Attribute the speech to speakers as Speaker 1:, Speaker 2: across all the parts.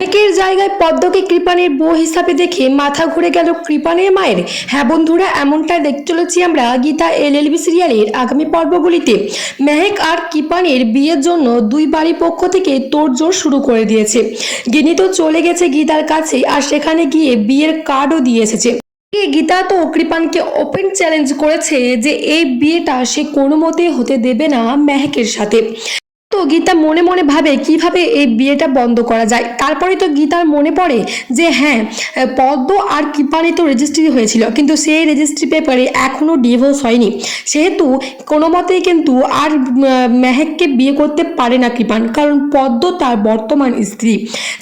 Speaker 1: একের জায়গায় পদ্মকে কৃপানের বউ হিসাবে দেখে মাথা ঘুরে গেল কৃপানের মায়ের। হ্যাঁ বন্ধুরা, এমনটাই দেখতে চলেছি আমরা গীতা এল এলবি সিরিয়ালের আগামী পর্বগুলিতে। মেহেক আর কৃপানের বিয়ের জন্য দুই বাড়ি পক্ষ থেকে তোড়জোড় শুরু করে দিয়েছে। গিনি তো চলে গেছে গীতার কাছে আর সেখানে গিয়ে বিয়ের কার্ডও দিয়ে এসেছে। গীতা তো কৃপানকে ওপেন চ্যালেঞ্জ করেছে যে এই বিয়েটা সে কোনো মতে হতে দেবে না মেহেকের সাথে। তো গীতা মনে মনে ভাবে কীভাবে এই বিয়েটা বন্ধ করা যায়। তারপরে তো গীতার মনে পড়ে যে হ্যাঁ পদ্ম আর কৃপানি তো রেজিস্ট্রি হয়েছিল, কিন্তু সেই রেজিস্ট্রি পেপারে এখনও ডিভোর্স হয়নি। সেহেতু কোনো মতেই কিন্তু আর মেহেককে বিয়ে করতে পারে না কৃপান, কারণ পদ্ম তার বর্তমান স্ত্রী।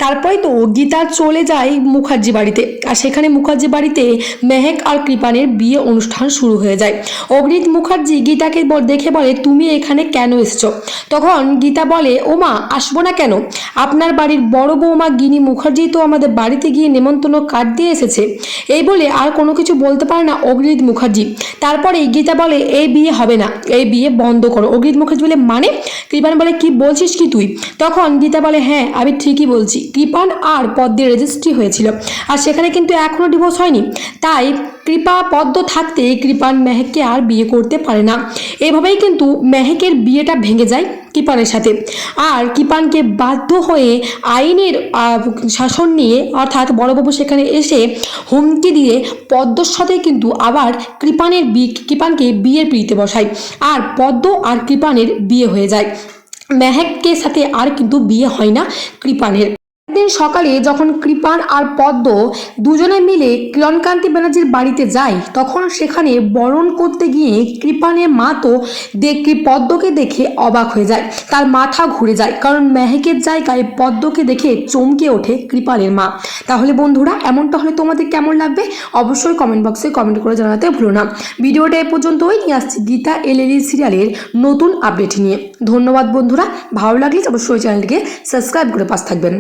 Speaker 1: তারপরে তো গীতা চলে যায় মুখার্জি বাড়িতে, আর সেখানে মুখার্জি বাড়িতে মেহেক আর কৃপানের বিয়ে অনুষ্ঠান শুরু হয়ে যায়। অগ্নিত মুখার্জি গীতাকে দেখে বলে, তুমি এখানে কেন এসছো? তখন গীতা বলে, ওমা, আসব না কেন? আপনার বাড়ির বড় বৌমা গিনি মুখার্জি তো আমাদের বাড়িতে গিয়ে নেমন্তন্ন কার্ড দিয়ে এসেছে। এই বলে আর কোনো কিছু বলতে পারে না অগ্নিত মুখার্জি। তারপরে গীতা বলে, এই বিয়ে হবে না। এই বিয়ে বন্ধ করো। অগ্নিত মুখার্জি বলে মানে? কৃপান বলে, কি বলছিস কি তুই? তখন গীতা বলে হ্যাঁ আমি ঠিকই বলছি। কৃপান আর পদ্মের রেজিস্ট্রি হয়েছিল। আর সেখানে কিন্তু এখনও ডিভোর্স হয়নি। তাই কৃপা পদ্ম থাকতে কৃপান মেহেককে আর বিয়ে করতে পারে না। এভাবেই কিন্তু মেহেকের বিয়েটা ভেঙে যায় কৃপানের সাথে। আর কৃপানকে বাধ্য হয়ে আইনের শাসন নিয়ে অর্থাৎ বড়বাবু সেখানে এসে হুমকি দিয়ে পদ্মর সাথে কিন্তু আবার কৃপানের বি, কৃপানকে বিয়ের পিড়িতে বসায়। আর পদ্ম আর কৃপানের বিয়ে হয়ে যায়। মেহেকের সাথে আর কিন্তু বিয়ে হয় না কৃপানের। একদিন সকালে যখন কৃপান আর পদ্ম দুজনে মিলে কিরণকান্তি ব্যানার্জির বাড়িতে যায়, তখন সেখানে বরণ করতে গিয়ে কৃপানের মা তো দেখে পদ্মকে দেখে অবাক হয়ে যায়, তার মাথা ঘুরে যায়, কারণ মেহেকের জায়গায় পদ্মকে দেখে চমকে ওঠে কৃপানের মা। তাহলে বন্ধুরা, এমনটা হলে তোমাদের কেমন লাগবে? অবশ্যই কমেন্ট বক্সে কমেন্ট করে জানাতে ভুলো না। ভিডিওটা এ পর্যন্তই, নিয়ে আসছি গীতা এলএলই সিরিয়ালের নতুন আপডেট নিয়ে। ধন্যবাদ বন্ধুরা, ভালো লাগলে অবশ্যই চ্যানেলটিকে সাবস্ক্রাইব করে পাশ থাকবেন।